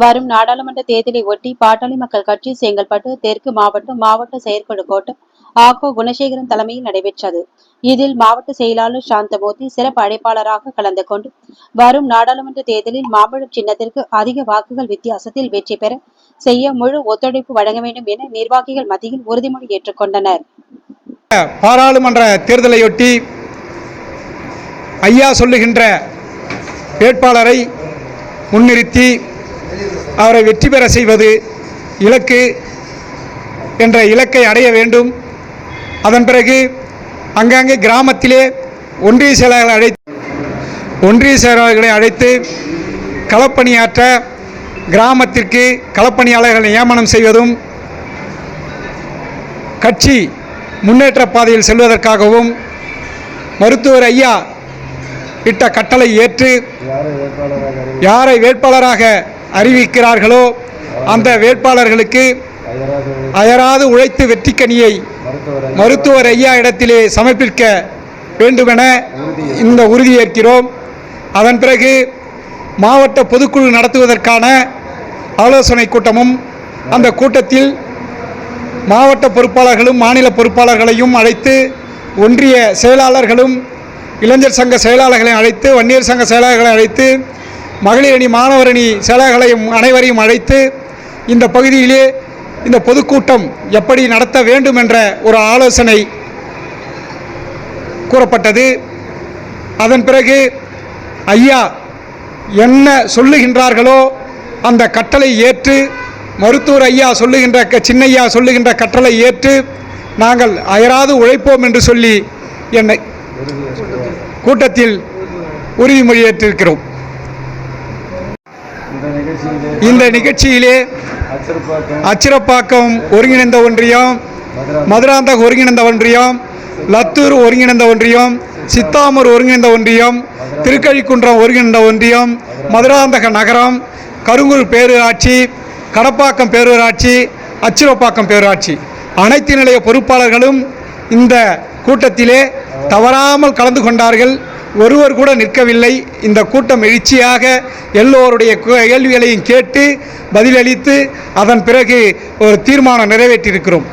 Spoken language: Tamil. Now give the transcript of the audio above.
வரும் நாடாளுமன்ற தேர்தலை ஒட்டி பாட்டாளி மக்கள் கட்சி செங்கல்பட்டு தெற்கு மாவட்டம் மாவட்ட செயற்குழு கூட்டம் ஆகோ குணசேகரன் தலைமையில் நடைபெற்றது. இதில் மாவட்ட செயலாளர் சாந்தமூர்த்தி சிறப்பு அழைப்பாளராக கலந்து கொண்டு வரும் நாடாளுமன்ற தேர்தலில் மாம்பழம் சின்னத்திற்கு அதிக வாக்குகள் வித்தியாசத்தில் வெற்றி பெற செய்ய முழு ஒத்துழைப்பு வழங்க வேண்டும் என நிர்வாகிகள் மத்தியில் உறுதிமொழி ஏற்றுக்கொண்டனர் பாராளுமன்ற தேர்தலையொட்டி ஐயா சொல்லுகின்ற வேட்பாளரை முன்னிறுத்தி அவரை வெற்றி பெற செய்வது இலக்கு என்ற இலக்கை அடைய வேண்டும். அதன் பிறகு அங்கங்கே கிராமத்திலே ஒன்றிய செயலாளர்களை அழைத்து ஒன்றிய செயலாளர்களை அழைத்து களப்பணியாற்ற கிராமத்திற்கு களப்பணியாளர்களை நியமனம் செய்வதும் கட்சி முன்னேற்ற பாதையில் செல்வதற்காகவும் மருத்துவர் ஐயா இட்ட கட்டளை ஏற்று யாரை வேட்பாளராக அறிவிக்கிறார்களோ அந்த வேட்பாளர்களுக்கு அயராது உழைத்து வெற்றிக்கனியை மருத்துவர் ஐயா இடத்திலே சமர்ப்பிக்க வேண்டுமென இந்த உறுதியேற்கிறோம். அதன் பிறகு மாவட்ட பொதுக்குழு நடத்துவதற்கான ஆலோசனை கூட்டமும் அந்த கூட்டத்தில் மாவட்ட பொறுப்பாளர்களும் மாநில பொறுப்பாளர்களையும் அழைத்து ஒன்றிய செயலாளர்களும் இளைஞர் சங்க செயலாளர்களையும் அழைத்து வன்னியர் சங்க செயலாளர்களை அழைத்து மகளிர் அணி மாணவர் அணி செயலாளர்களையும் அனைவரையும் அழைத்து இந்த பகுதியிலே இந்த பொதுக்கூட்டம் எப்படி நடத்த வேண்டும் என்ற ஒரு ஆலோசனை கூறப்பட்டது. அதன் பிறகு ஐயா என்ன சொல்லுகின்றார்களோ அந்த கட்டளை ஏற்று மருத்துவர் ஐயா சொல்லுகின்ற க- சின்னையா சொல்லுகின்ற கட்டளை ஏற்று நாங்கள் அயராது உழைப்போம் என்று சொல்லி என்னை கூட்டத்தில் உறுதிமொழி ஏற்றிருக்கிறோம். இந்த நிகழ்ச்சியிலே அச்சிரப்பாக்கம் ஒருங்கிணைந்த ஒன்றியம் மதுராந்தக ஒருங்கிணைந்த ஒன்றியம் லத்தூர் ஒருங்கிணைந்த ஒன்றியம் சித்தாமூர் ஒருங்கிணைந்த ஒன்றியம் திருக்கழிக்குன்றம் ஒருங்கிணைந்த ஒன்றியம் மதுராந்தக நகரம் கருங்கூர் பேரூராட்சி கடப்பாக்கம் பேரூராட்சி அச்சிரப்பாக்கம் பேரூராட்சி. அனைத்து நிலைய பொறுப்பாளர்களும் இந்த கூட்டத்திலே தவறாமல் கலந்து கொண்டார்கள். ஒருவர் கூட நிற்கவில்லை. இந்த கூட்டம் எழுச்சியாக எல்லோருடைய கேள்விகளையும் கேட்டு பதிலளித்து அதன் பிறகு ஒரு தீர்மானம் நிறைவேற்றியிருக்கிறோம்.